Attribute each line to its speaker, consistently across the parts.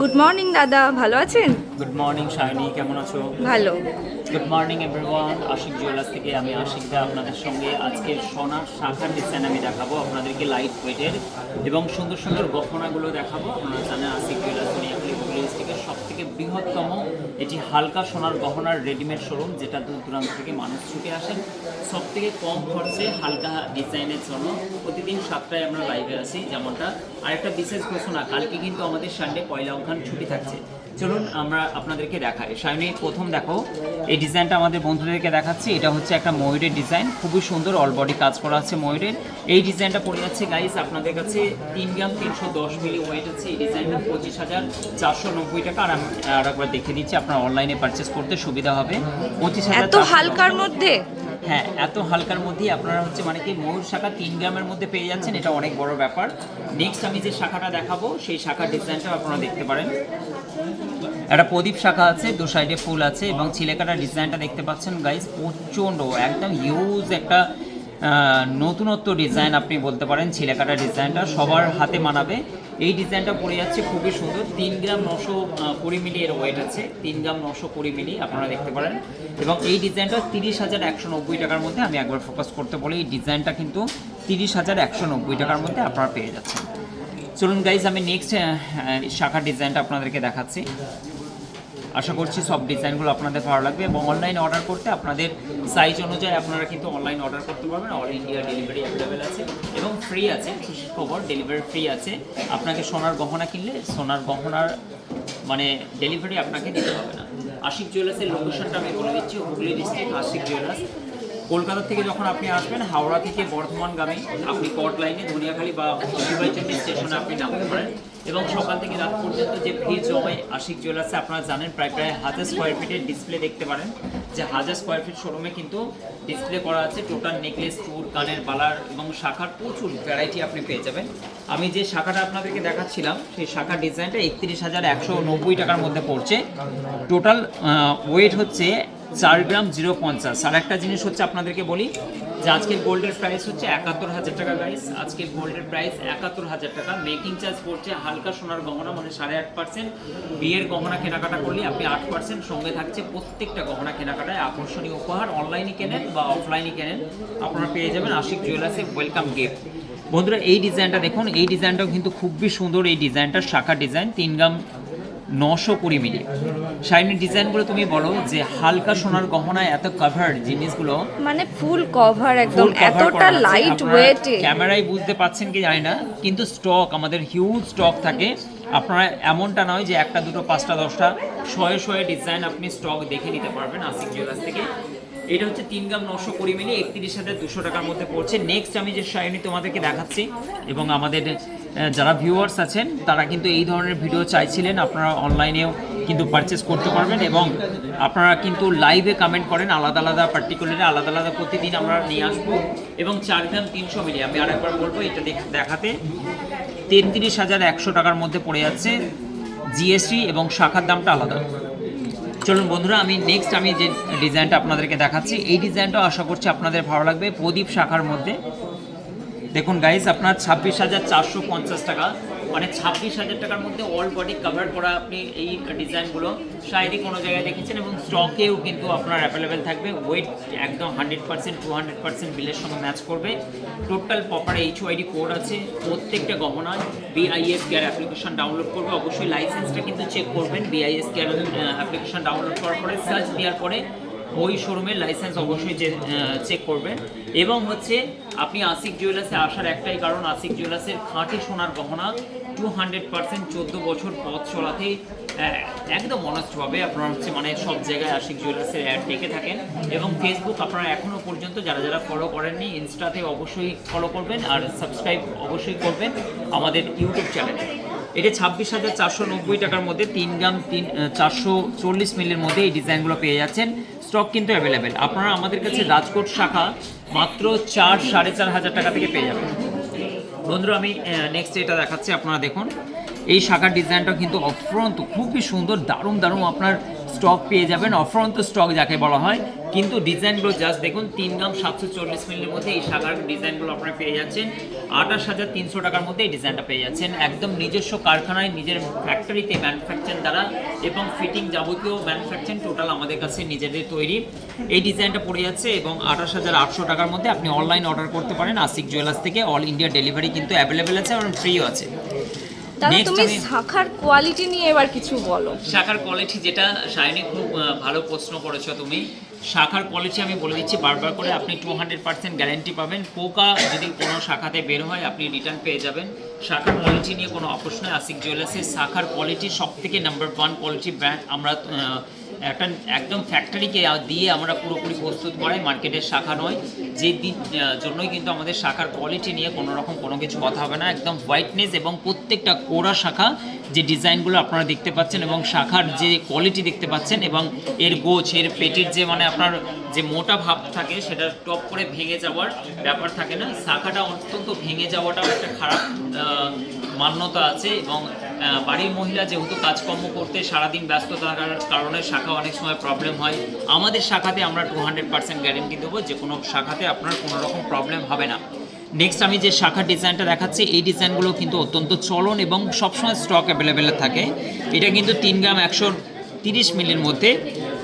Speaker 1: Good morning দাদা। ভালো আছেন?
Speaker 2: গুড মর্নিং শাইনি কেমন আছো?
Speaker 1: ভালো।
Speaker 2: Good morning everyone Ashik jewellers থেকে আমি আশিক দা আপনাদের সঙ্গে আজকে সোনার শাখার ডিজাইন আমি দেখাবো আপনাদেরকে লাইট ওয়েটের এবং সুন্দর সুন্দর গহনাগুলো দেখাবো। আপনারা জানেন আশিক জুয়েলার্স দুনিয়াগুলি হুগলি ডিস্ট্রিক্টের সব থেকে বৃহত্তম এটি হালকা সোনার গহনার রেডিমেড শোরুম যেটা দূর দূরান্ত থেকে মানুষ ছুটে আসেন। সব থেকে কম খরচে হালকা ডিজাইনের জন্য প্রতিদিন সাতটায় আমরা লাইভে আসি যেমনটা আরেকটা বিশেষ ঘোষণা কালকে কিন্তু আমাদের সানডে পয়লা অঙ্কান ছুটি থাকছে। চলুন আমরা আপনাদেরকে দেখাই। সামনে প্রথম দেখো এই ডিজাইনটা আমাদের বন্ধুদেরকে দেখাচ্ছি। এটা হচ্ছে একটা ময়ূরের ডিজাইন খুবই সুন্দর অল বডি কাজ করা আছে ময়ূরের। এই ডিজাইনটা পড়ে যাচ্ছে গাইস আপনাদের কাছে তিন গ্রাম তিনশো দশ মিলি ওয়েট আছে। এই ডিজাইনটা পঁচিশ হাজার চারশো নব্বই টাকা। আর আমি আর একবার দেখে দিচ্ছি আপনার অনলাইনে পারচেস করতে সুবিধা হবে। পঁচিশ হাজার
Speaker 1: হালকার মধ্যে?
Speaker 2: হ্যাঁ এত হালকার মধ্যেই আপনারা হচ্ছে মানে কি ময়ূর শাখা তিন গ্রামের মধ্যে পেয়ে যাচ্ছেন, এটা অনেক বড় ব্যাপার। নেক্সট আমি যে শাখাটা দেখাবো, সেই শাখার ডিজাইনটাও আপনারা দেখতে পারেন। একটা প্রদীপ শাখা আছে, দু সাইডে ফুল আছে এবং চিলেকাটা ডিজাইনটা দেখতে পাচ্ছেন গাইজ প্রচণ্ড, একদম হিউজ একটা নতুনত্ব ডিজাইন আপনি বলতে পারেন ছিলেকাটা ডিজাইনটা সবার হাতে মানাবে। এই ডিজাইনটা পড়ে যাচ্ছে, খুবই সুন্দর। তিন গ্রাম নশো কুড়ি মিলি এর ওয়েট আছে। তিন গ্রাম নশো কুড়ি মিলি আপনারা দেখতে পারেন। এবং এই ডিজাইনটা তিরিশ হাজার একশো নব্বই টাকার মধ্যে আমি একবার ফোকাস করতে বলি। এই ডিজাইনটা কিন্তু তিরিশ হাজার একশো নব্বই টাকার মধ্যে আপনারা পেয়ে যাচ্ছেন। চলুন গাইজ আমি নেক্সট শাখার ডিজাইনটা আপনাদেরকে দেখাচ্ছি। আশা করছি সব ডিজাইনগুলো আপনাদের ভালো লাগবে এবং অনলাইন অর্ডার করতে আপনাদের সাইজ অনুযায়ী আপনারা কিন্তু অনলাইন অর্ডার করতে পারবেন। অল ইন্ডিয়া ডেলিভারি অ্যাভেলেবেল আছে এবং ফ্রি আছে খবর ডেলিভারি ফ্রি আছে। আপনাকে সোনার গহনা কিনলে সোনার গহনার মানে ডেলিভারি আপনাকে দিতে হবে না। আশিক জুয়েলার্সের লোকেশনটা আমি বলে দিচ্ছি, হুগলি ডিস্ট্রিক্ট আশিক জুয়েলার্স কলকাতা থেকে যখন আপনি আসবেন, হাওড়া থেকে বর্ধমানগামী, আপনি কট লাইনে ধনিয়াখালী বা বিবাইচন্ডী স্টেশনে আপনি নামতে পারেন। এবং সকাল থেকে রাত পর্যন্ত যে ভিড় জমে আশিক জুয়েলার্সে আপনারা জানেন প্রায় প্রায় হাজার স্কোয়ার ফিটের ডিসপ্লে দেখতে পারেন। যে হাজার স্কোয়ার ফিট শোরুমে কিন্তু ডিসপ্লে করা আছে। টোটাল নেকলেস চুর, কানের বালার এবং শাখার প্রচুর ভ্যারাইটি আপনি পেয়ে যাবেন। আমি যে শাখাটা আপনাদেরকে দেখাচ্ছিলাম, সেই শাখার ডিজাইনটা একত্রিশ হাজার একশো নব্বই টাকার মধ্যে পড়ছে। টোটাল ওয়েট হচ্ছে চার গ্রাম জিরো পঞ্চাশ। আর একটা জিনিস হচ্ছে আপনাদেরকে বলি, যে আজকের গোল্ডের প্রাইস হচ্ছে একাত্তর হাজার টাকা গাইস আজকের গোল্ডের প্রাইস একাত্তর হাজার টাকা। মেকিং চার্জ পড়ছে হালকা সোনার গহনা মানে সাড়ে আট পার্সেন্ট বিয়ের গহনা কেনাকাটা করলে আপনি আট পার্সেন্ট সঙ্গে থাকছে প্রত্যেকটা গহনা কেনাকাটায় আকর্ষণীয় উপহার। অনলাইনে কেনেন বা অফলাইনে কেনেন, আপনারা পেয়ে যাবেন আশিক জুয়েলার্সে ওয়েলকাম গিফট বন্ধুরা, এই ডিজাইনটা দেখুন, এই ডিজাইনটাও কিন্তু খুবই সুন্দর। এই ডিজাইনটা শাখা ডিজাইন তিন গ্রাম নশো কুড়ি মিলি। শাইনের ডিজাইনগুলো তুমি বলো যে হালকা সোনার গহনায় এত কভার জিনিসগুলো?
Speaker 1: মানে ফুল কভার একদম এতটা লাইট ওয়েট
Speaker 2: ক্যামেরায় বুঝতে পাচ্ছেন কি জানি না কিন্তু স্টক আমাদের হিউজ স্টক থাকে। আপনারা এমনটা নয় যে একটা দুটো পাঁচটা দশটা শয়ে শয়ে ডিজাইন আপনি স্টক দেখে নিতে পারবেন আসিক জুয়েলার্স থেকে। এটা হচ্ছে তিন গ্রাম নশো কুড়ি মিলি, একত্রিশ হাজার দুশো টাকার মধ্যে পড়ছে। নেক্সট আমি যে শাইনি তোমাদেরকে দেখাচ্ছি, এবং আমাদের যারা ভিউয়ার্স আছেন, তারা কিন্তু এই ধরনের ভিডিও চাইছিলেন। আপনারা অনলাইনেও কিন্তু পারচেস করতে পারবেন, এবং আপনারা কিন্তু লাইভে কমেন্ট করেন, আলাদা আলাদা পার্টিকুলারে আলাদা আলাদা প্রতিদিন আমরা নিয়ে আসব। এবং চার গ্রাম তিনশো মিলি, আমি আরেকবার বলব এটা দেখ- দেখাতে। তেত্রিশ হাজার একশো টাকার মধ্যে পড়ে যাচ্ছে জিএসটি, এবং শাখার দামটা আলাদা। চলুন বন্ধুরা, আমি নেক্সট আমি যে ডিজাইনটা আপনাদেরকে দেখাচ্ছি, এই ডিজাইনটা আশা করছি আপনাদের ভালো লাগবে। প্রদীপ শাখার মধ্যে। দেখুন গাইস আপনার ছাব্বিশ হাজার চারশো পঞ্চাশ টাকা। মানে ছাব্বিশ হাজার টাকার মধ্যে অল বডি কভার করা আপনি এই ডিজাইনগুলো শায়রি কোনো জায়গায় দেখেছেন? এবং স্টকেও কিন্তু আপনার অ্যাভেলেবেল থাকবে। ওয়েট একদম hundred percent to hundred percent বিলের সঙ্গে ম্যাচ করবে। Total proper H UID code আছে। প্রত্যেকটা গহনায় বিআইএস কেয়ার অ্যাপ্লিকেশন ডাউনলোড করবে। অবশ্যই লাইসেন্সটা কিন্তু চেক করবেন। বিআইএস কেয়ার অ্যাপ্লিকেশন ডাউনলোড করার পরে সার্চ দেওয়ার পরে ওই শোরুমের লাইসেন্স অবশ্যই চেক করবেন। এবং হচ্ছে, আপনি আশিক জুয়েলার্সে আসার একটাই কারণ আশিক জুয়েলার্সের খাঁটি সোনার গহনা টু হান্ড্রেড পার্সেন্ট চোদ্দ বছর পথ চলাতে একদম অনেস্টভাবে আপনারা হচ্ছে মানে সব জায়গায় আশিক জুয়েলার্সের অ্যাড দেখে থাকেন। এবং ফেসবুক আপনারা এখনও পর্যন্ত যারা যারা ফলো করেননি ইনস্টাতে অবশ্যই ফলো করবেন আর সাবস্ক্রাইব অবশ্যই করবেন আমাদের ইউটিউব চ্যানেলে এটা ছাব্বিশ হাজার চারশো নব্বই টাকার মধ্যে তিন গ্রাম তিন চারশো চল্লিশ মিলের মধ্যে এই ডিজাইনগুলো পেয়ে যাচ্ছেন। স্টক কিন্তু অ্যাভেলেবেল আপনারা আমাদের কাছে রাজকোট শাখা মাত্র চার, সাড়ে চার হাজার টাকা থেকে পেয়ে যাবেন। বন্ধুরা, আমি নেক্সট এটা দেখাচ্ছি, আপনারা দেখুন। এই শাখার ডিজাইনটা কিন্তু অফ্রন্ত খুবই সুন্দর, দারুণ দারুণ। আপনার স্টক পেয়ে যাবেন, অফ্রন্ত স্টক যাকে বলা হয়। কিন্তু ডিজাইনগুলো জাস্ট দেখুন, তিন গ্রাম সাতশো চল্লিশ মিলির মধ্যে এই শাখার ডিজাইনগুলো আপনারা পেয়ে যাচ্ছেন। আঠাশ হাজার তিনশো টাকার মধ্যে এই ডিজাইনটা পেয়ে যাচ্ছেন। একদম নিজস্ব কারখানায়, নিজের ফ্যাক্টরিতে ম্যানুফ্যাকচার দ্বারা এবং ফিটিং যাবতীয় ম্যানুফ্যাকচার টোটাল আমাদের কাছে নিজেদের তৈরি। এই ডিজাইনটা পড়ে যাচ্ছে এবং আঠাশ হাজার আটশো টাকার মধ্যে আপনি অনলাইন অর্ডার করতে পারেন আশিক জুয়েলার্স থেকে। অল ইন্ডিয়া ডেলিভারি কিন্তু অ্যাভেলেবেল আছে এবং ফ্রিও আছে।
Speaker 1: দাদা তুমি শাখার কোয়ালিটি নিয়ে এবার কিছু বলো।
Speaker 2: শাখার কোয়ালিটি যেটা শাইনি খুব ভালো প্রশ্ন করেছ তুমি। শাখার কোয়ালিটি আমি বলে দিচ্ছি বারবার করে আপনি টু হান্ড্রেড পার্সেন্ট গ্যারেন্টি পাবেন। পোকা যদি কোনো শাখাতে বের হয় আপনি রিটার্ন পেয়ে যাবেন। শাখার কোয়ালিটি নিয়ে কোনো অপশন নয় আসিক জুয়েলার্সের শাখার কোয়ালিটি সব থেকে নাম্বার ওয়ান কোয়ালিটি ব্র্যান্ড আমরা একটা একদম ফ্যাক্টরিকে দিয়ে আমরা পুরোপুরি প্রস্তুত করাই মার্কেটের শাখা নয়। যে জন্যই কিন্তু আমাদের শাখার কোয়ালিটি নিয়ে কোনো রকম কোনো কিছু কথা হবে না। একদম হোয়াইটনেস এবং প্রত্যেকটা কোড়া শাখা যে ডিজাইনগুলো আপনারা দেখতে পাচ্ছেন এবং শাখার যে কোয়ালিটি দেখতে পাচ্ছেন এবং এর গোছ, এর পেটির যে মানে আপনার যে মোটা ভাব থাকে সেটা টপ করে ভেঙে যাওয়ার ব্যাপার থাকে না। শাখাটা অত্যন্ত ভেঙে যাওয়াটাও একটা খারাপ মান্যতা আছে এবং বাড়ির মহিলা যেহেতু কাজকর্ম করতে সারাদিন ব্যস্ত থাকার কারণে শাখা অনেক সময় প্রবলেম হয়। আমাদের শাখাতে আমরা টু হান্ড্রেড পার্সেন্ট গ্যারেন্টি দেবো, যে কোনো শাখাতে আপনার কোনো রকম প্রবলেম হবে না। নেক্সট আমি যে শাখার ডিজাইনটা দেখাচ্ছি, এই ডিজাইনগুলো কিন্তু অত্যন্ত চলন এবং সবসময় স্টক অ্যাভেলেবেল থাকে। এটা কিন্তু তিন গ্রাম একশো তিরিশ মিলির মধ্যে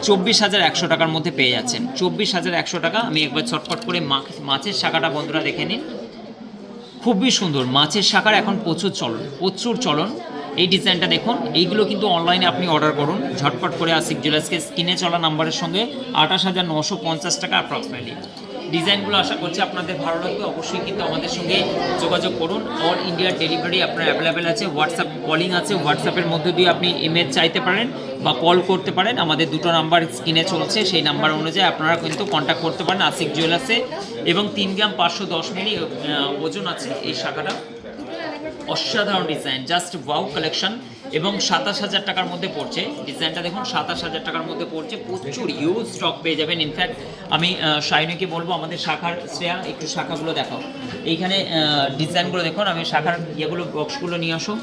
Speaker 2: চব্বিশ হাজার একশো টাকার মধ্যে পেয়ে যাচ্ছেন। চব্বিশ হাজার একশো টাকা, আমি একবার ছটফট করে মাছের শাখাটা বন্ধুরা দেখে নিন। খুবই সুন্দর, মাছের শাখার এখন প্রচুর চলন প্রচুর চলন। এই ডিজাইনটা দেখুন, এইগুলো কিন্তু অনলাইনে আপনি অর্ডার করুন। ঝটপট করে আসিক জুয়েলার্সকে স্ক্রিনে চলা নাম্বারের সঙ্গে আঠাশ হাজার নশো পঞ্চাশ টাকা অ্যাপ্রক্সিমেটলি ডিজাইনগুলো আশা করছি আপনাদের ভালো লাগবে, অবশ্যই কিন্তু আমাদের সঙ্গে যোগাযোগ করুন। অল ইন্ডিয়ার ডেলিভারি আপনার অ্যাভেলেবেল আছে হোয়াটসঅ্যাপ কলিং আছে হোয়াটসঅ্যাপের মধ্যে দিয়ে আপনি ইমেজ চাইতে পারেন বা কল করতে পারেন। আমাদের দুটো নাম্বার স্ক্রিনে চলছে, সেই নাম্বার অনুযায়ী আপনারা কিন্তু কন্ট্যাক্ট করতে পারেন আশিক জুয়েলার্সে এবং তিন গ্রাম পাঁচশো দশ মিলি ওজন আছে এই শাখাটা। অসাধারণ ডিজাইন জাস্ট ওয়াও কালেকশন এবং সাতাশ হাজার টাকার মধ্যে পড়ছে। ডিজাইনটা দেখুন, সাতাশ হাজার টাকার মধ্যে পড়ছে। প্রচুর ইউজ স্টক পেয়ে যাবেন। ইনফ্যাক্ট আমি শাইনিকে বলব, আমাদের শাখার শ্রেয়া, একটু শাখাগুলো দেখাও। এইখানে ডিজাইনগুলো দেখুন, আমি শাখার ইয়েগুলো বক্সগুলো নিয়ে আসো।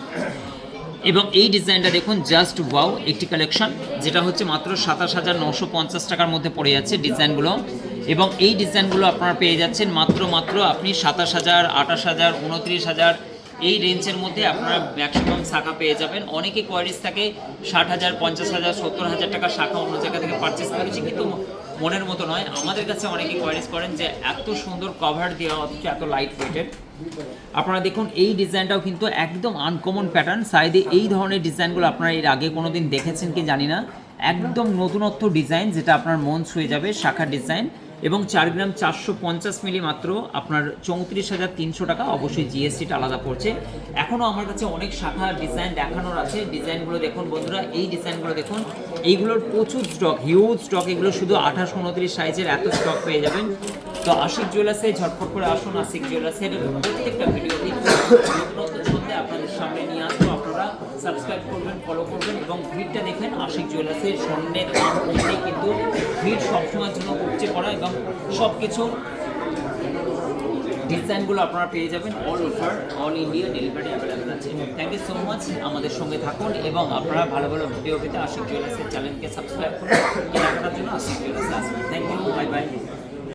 Speaker 2: এবং এই ডিজাইনটা দেখুন জাস্ট ওয়াও একটি কালেকশন যেটা হচ্ছে মাত্র সাতাশ হাজার নশো পঞ্চাশ টাকার মধ্যে পড়ে যাচ্ছে ডিজাইনগুলো। এবং এই ডিজাইনগুলো আপনারা পেয়ে যাচ্ছেন মাত্র মাত্র আপনি সাতাশ হাজার, আঠাশ হাজার, উনত্রিশ হাজার এই রেঞ্জের মধ্যে আপনারা ম্যাক্সিমাম শাখা পেয়ে যাবেন। অনেকে কোয়ারিজ থাকে, ষাট হাজার, পঞ্চাশ হাজার, সত্তর হাজার টাকা শাখা অন্য জায়গা থেকে পারচেস করেছি কিন্তু মনের মতো নয়। আমাদের কাছে অনেকে কোয়ারিজ করেন যে এত সুন্দর কভার দেওয়া, অথচ এত লাইট ওয়েটেড আপনারা দেখুন, এই ডিজাইনটাও কিন্তু একদম আনকমন প্যাটার্ন সাইডে এই ধরনের ডিজাইনগুলো আপনারা এর আগে কোনো দিন দেখেছেন কি জানি না। একদম নতুনত্ব ডিজাইন যেটা আপনার মন ছুঁয়ে যাবে, শাখার ডিজাইন এবং চার গ্রাম চারশো পঞ্চাশ মিলি মাত্র আপনার চৌত্রিশ হাজার তিনশো টাকা। অবশ্যই জিএসটিটা আলাদা পড়ছে। এখনও আমার কাছে অনেক শাখা ডিজাইন দেখানোর আছে। ডিজাইনগুলো দেখুন বন্ধুরা, এই ডিজাইনগুলো দেখুন। এইগুলোর প্রচুর স্টক হিউজ স্টক এগুলো শুধু আঠাশ উনত্রিশ সাইজের এত স্টক পেয়ে যাবেন। তো আশিক জুয়েলার্সে ঝটফট করে আসুন, আশিক জুয়েলার্সের প্রত্যেকটা ভিডিও আশিক জুয়েলার্সের স্বর্ণের দাম কমতে কিন্তু ভিড় সবসময়ের জন্য উপচে পড়া এবং সব কিছু ডিজাইনগুলো আপনারা পেয়ে যাবেন all over all India delivery available আছে। থ্যাংক ইউ সো মাচ আমাদের সঙ্গে থাকুন এবং আপনারা ভালো ভালো ভিডিও পেতে আশিক জুয়েলার্সের চ্যানেলকে সাবস্ক্রাইব করুন। কেনাকাটার জন্য আশিক জুয়েলার্সে আসবেন থ্যাংক ইউ বাই বাই